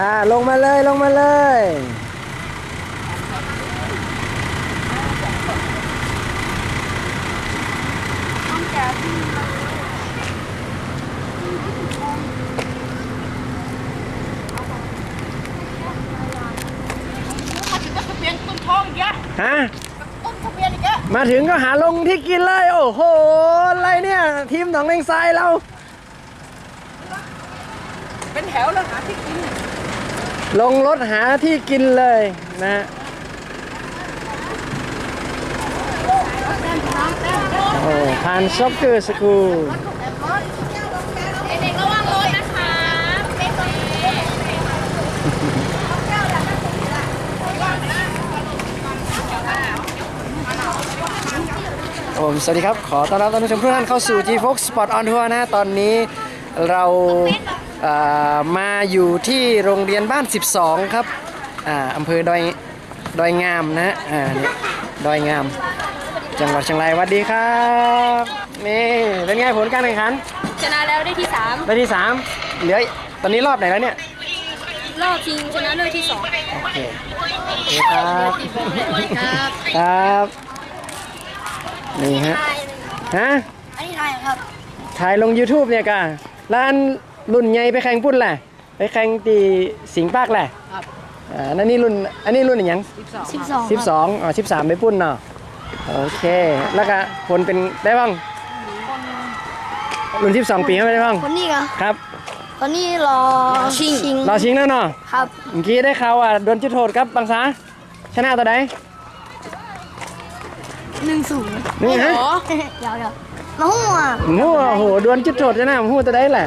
อ่าลงมาเลยลงมาเลยมาถึงก็ทะเบียนต้นทองอีกแล้วฮะต้นทะเบียนอีกแล้วมาถึงก็หาลงที่กินเลย โอ้โห อะไรเนี่ย ทีมหนองเลงทรายเรา เป็นแถวแล้วหาที่กิน ลงรถหาที่กินเลยนะโอ้ทานช็อกเกอร์สกูลเด็กๆระวังรถนะคะเป็นคนผมสวัสดีครับ ขอต้อนรับท่านผู้ชมทุกท่านเข้าสู่ G Fox Sport on Tour นะตอนนี้เรา มาอยู่ที่โรงเรียนบ้าน 12 ครับอ่าอำเภอดอยดอยงามนะฮะอ่านี่ดอยงาม จังหวัดเชียงรายสวัสดีครับนี่เป็นไงผลการแข่งขันชนะแล้วได้ที่ได้ที่ 3 เหลือตอนนี้รอบไหนแล้วเนี่ย3รอบชิงชนะเลิศที่ 2 โอเคโอเคครับครับครับนี่ฮะฮะอันนี้ไทยครับถ่ายลง YouTube เนี่ยกะร้าน รุ่นใหญ่ไปแข่งปุ่นแหละไปแข่งตีสิงห์ปากแหละครับอ่านั่นนี่รุ่นอันนี้รุ่นอย่าง12 12อ๋อ13ไปปุ่นเนาะโอเค แล้วก็ผลเป็นได้บ้างรุ่น12ปีไม่ได้บ้างคนนี้ก็ครับคนนี้รอชิงชิงรอชิงแล้วเนาะครับเมื่อกี้ได้ข่าวว่าโดนจุดโทษครับบางสาชนะตัวใดหนึ่งศูนย์นี่ฮะเดี๋ยวเดี๋ยวมาหัวโอ้โหโดนจุดโทษชนะหูตัวใดแหละ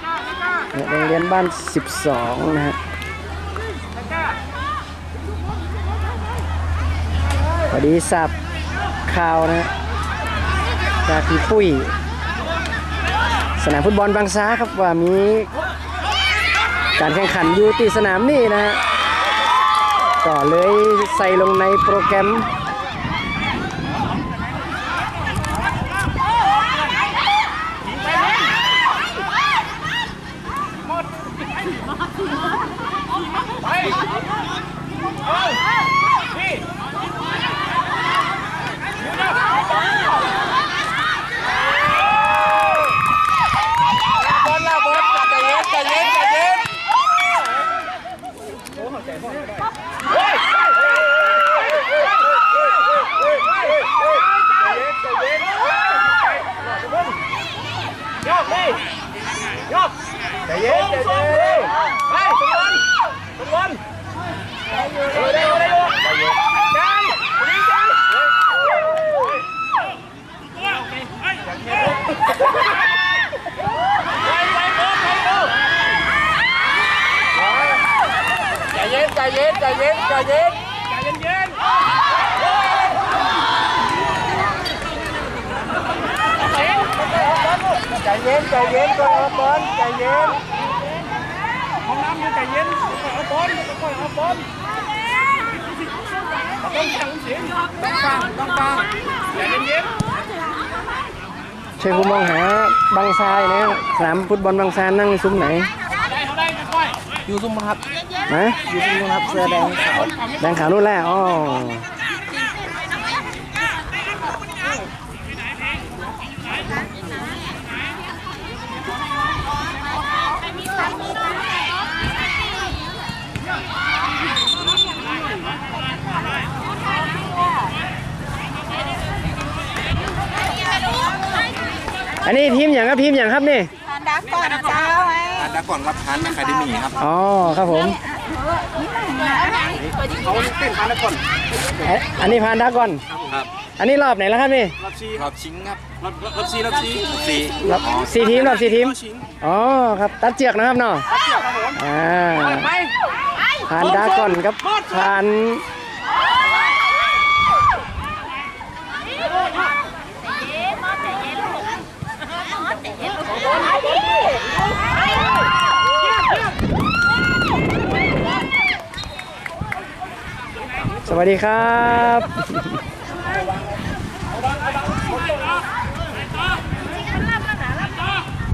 โรงเรียนบ้าน 12 นะฮะพอดีสับข่าวนะฮะจากพี่ปุ้ย สนามฟุตบอลบางซ้าครับว่ามีการแข่งขันอยู่ที่สนามนี่นะฮะก็เลยใส่ลงในโปรแกรม บอลละบอลใจเย็นใจเย็นใจเย็นยกนี่ยกใจเย็นใจเย็นไปสมบอลสมบอลเออได้ได้ใจเย็นใจดีใจใจเย็นใจเย็นใจเย็นใจเย็นใจเย็นเย็น ใจเย็นก่อนเอาบอลใจเย็นห้องน้ำอยู่ใจเย็นเอาบอลค่อยเอาบอลต้องสั่งเสียงต้องฟังต้องฟังใจเย็นเช่วยผมมองหาบางทรายนะสนามฟุตบอลบางทรายนั่งซุ้มไหนอยู่ซุ้มครับนะอยู่ซุ้มครับเสื้อแดงขาวแดงขาวนู่นแหละอ๋อ นนี้ทีมอย่างครับทีมอย่างครับนี่ดักก่อนเจ้าไอ้อันดับก่อนรับพันอะคาเดมี่ครับอ๋อครับผมเขาเต้นพันดับก่อนเอ๊ะอันนี้พานดักก่อน ครับอันนี้รอบไหนแล้วครับนี่รอบชีรอบชิงครับรอบรอบชีรอบชีสีรอบสี่ทีมรอบสี่ทีมชิงอ๋อครับตัดเจือกนะครับเนาะอ่าไปผ่านดาก่อนครับผ่าน ส วัสดีครับ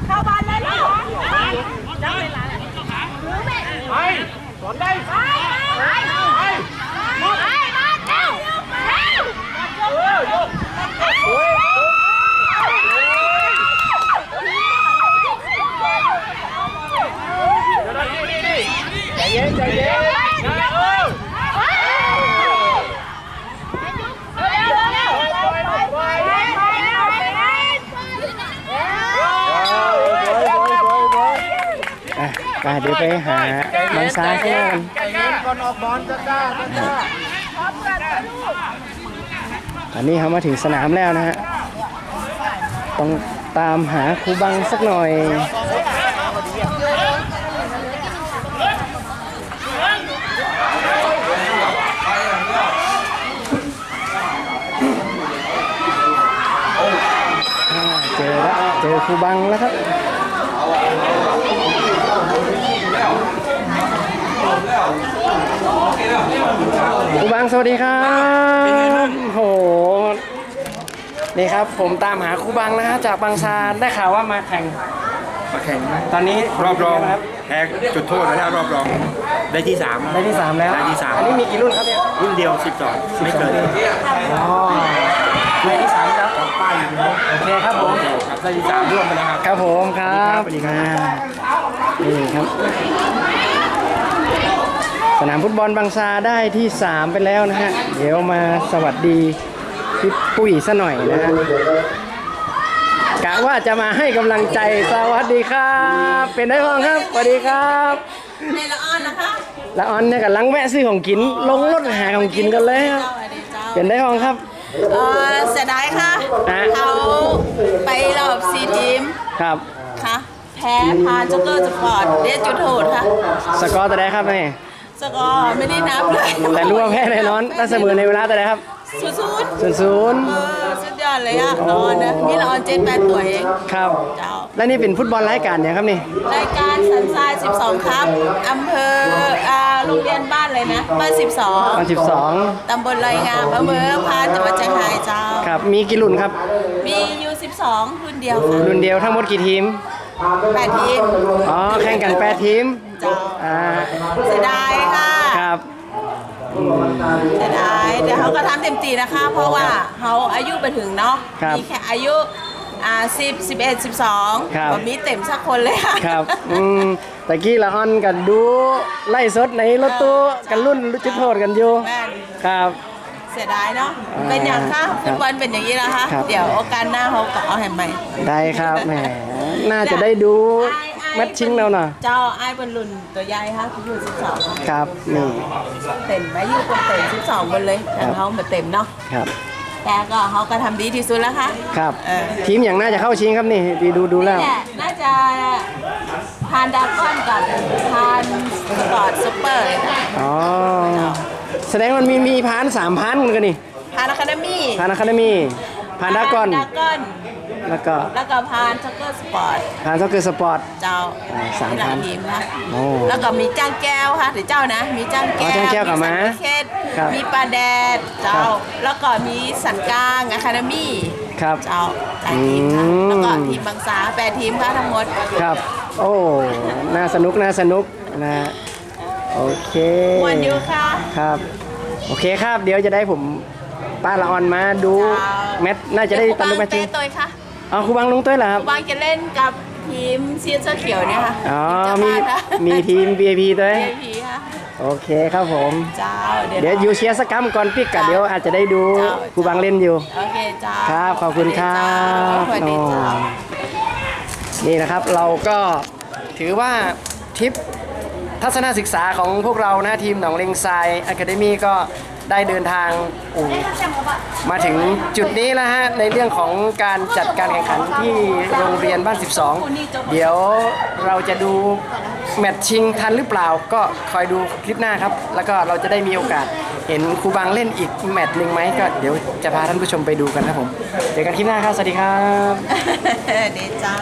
เข้าบ้านเลยเหรอจังเลยล่ะ ไปสอนได้ ไปไปไปไปมาเร็วเร็ว เออโยกโอ้ยเดี๋ยวนะนี่นี่นี่ใจเย็นใจเย็นนะเออ เร็วเร็ว ปล่อยปล่อยปล่อยปล่อย อะ ไปหาบางซาใช่ไหมใจเย็นก่อนออกบอลจ้าจ้าจ้าตอนนี้เขามาถึงสนามแล้วนะฮะ ต้องตามหาครูบังสักหน่อยเจอแล้วเจอครูบังแล้วครับ ครูบังสวัสดีครับโห นี่ครับผมตามหาครูบังนะฮะจากบางซาได้ข่าวว่ามาแข่ง มาแข่งตอนนี้รอบรองครับแพ้จุดโทษมาแล้วรอบรอง ได้ที่3ได้ที่สามแล้วได้ที่สามอันนี้มีกี่รุ่นครับเนี่ย รุ่นเดียว12ไม่เกินอ๋อได้ที่สามแล้วป้ายอยู่นะโอเคครับผมครับได้ที่3ร่วมไปแล้วครับ ครับผมครับสวัสดีครับ นี่ครับ สนามฟุตบอลบางซาได้ที่ 3 ไปแล้วนะฮะ เดี๋ยวมาสวัสดีพี่ปุ้ยซะหน่อยนะฮะกะว่าจะมาให้กำลังใจสวัสดีครับ เป็นได้พ้องครับสวัสดีครับในละอ่อนนะคะละออนเนี่ยกับลังแวะซื้อของกิน ลงรถหาของกินกันเลยครับสวัสดีเจ้าเป็นได้พ้องครับเออเสียดายค่ะฮะเขาไปรอบซีทีมครับค่ะ แพ้พาจ็อกเกอร์สปอร์ตเดจุดโหดค่ะ สกอร์แต่ได้ครับแม่สกอร์ไม่ได้นับเลยแต่รู้ว่าแพ้แน่นอนน่าเสมอในเวลาแต่ได้ครับศูนย์ศูนย์ศูนย์ศูนย์เออสุดยอดเลยอะละออนนะมีละออนเจ็ดแปดตัวเองครับเจ้าและนี่เป็นฟุตบอลรายการเนี่ยครับนี่รายการสันทราย12 ครับอำเภออ่าโรงเรียนบ้านเลยนะบ้านวัน12 12ตำบลลอยงามอำเภอพานจังหวัดเชียงรายเจ้า ครับมีกี่รุ่นครับ มีอยู่12 รุ่นเดียวค่ะรุ่นเดียวทั้งหมดกี่ทีม แปดทีมอ๋อแข่งกัน8ทีมเจ้าอ่าเสียดายค่ะครับเสียดายแต่เขาก็ทำเต็มที่นะคะ เพราะว่าเขาอายุไปถึงเนาะครับมีแค่อายุอ่า10 11 12ครับแบบมีเต็มสักคนเลยค่ะครับอืมตะกี้ละออนกันดูไล่สดในรถตู้กันรุ่นจุดโทษกันอยู่แม่นครับเสียดายเนาะเป็นอย่างค่ะครับฟุตบอลเป็นอย่างนี้นะคะครับเดี๋ยวโอกาสหน้าเขาก็เอาแห่ใหม่ได้ครับแหม น่าจะได้ดูแมตช์ชิงแล้วเนาะเจ้าไอ้ายบอลลุนตัวใหญ่ค่ะที่อยู่12ครับนี่เต็มไหมอยู่คนเต็ม12บนเลยแต่เขามาเต็มเนาะครับแต่ก็เขาก็ทำดีที่สุดแล้วค่ะครับเออทีมอย่างน่าจะเข้าชิงครับนี่ดีดูดูแล้วนี่แหละน่าจะพานดากอนกับพานสปอร์ตซุปเปอร์เลยค่ะอ๋อแสดงมันมีมีพานสามพันกันนี่พานอะคาเดมี่พานอะคาเดมีพานดากอนดากอน แล้วก็แล้วก็พานช็อกเกอร์สปอร์ตพานซ็อกเกอร์สปอร์ต เจ้าอ่าสามพันทีมนะโอ้แล้วก็มีจ้างแก้วค่ะหรือเจ้านะ มีจ้างแก้อ๋วอจ้างแก้วกับม้าสันติเขตครับมีปลาแดดเจ้า ครับ แล้วก็มีสันกลางอะคาเดมี่ครับ เจ้าหลายทีมค่ะอืม แล้วก็ทีมบางสาแปดทีมค่ะทั้งหมด ครับ โอ้ น่าสนุก น่าสนุกนะโอเคมวนอยู่ค่ะ ครับ โอเคครับ เดี๋ยวจะได้ผมป้าละออนมาดู จ้า แมตช์น่าจะได้ตะลุกแมตช์จริงเต้ยค่ะ อ๋อครูบังลุงต้วยเหรอครับ บางจะเล่นกับทีมเซียนเสื้อเขียวเนี่ยค่ะอ๋อทีมีเจ้าบ้านนะมีทีม VIP ด้วยเอพีค่ะโอเคครับผม เจ้าเดี๋ยวอยู่เชียร์สกกัมก่อนปิกกะเดี๋ยวอาจจะได้ดูเจ้าครูบังเล่นอยู่ โอเคเจ้าครับ ขอบคุณครับสวัสดีเจ้าโอ้นี่นะครับเราก็ถือว่าทริปทัศนศึกษาของพวกเรานะทีมหนองเลงทรายอะคาเดมี่ก็ ได้เดินทางมาถึงจุดนี้แล้วฮะในเรื่องของการจัดการแข่งขันที่โรงเรียนบ้าน 12 เดี๋ยวเราจะดูแมตช์ชิงทันหรือเปล่าก็คอยดูคลิปหน้าครับ แล้วก็เราจะได้มีโอกาสเห็นครูบางเล่นอีกแมตช์หนึ่งไหมก็เดี๋ยวจะพาท่านผู้ชมไปดูกันครับผมเจอกันคลิปหน้าครับ สวัสดีครับดีจ้า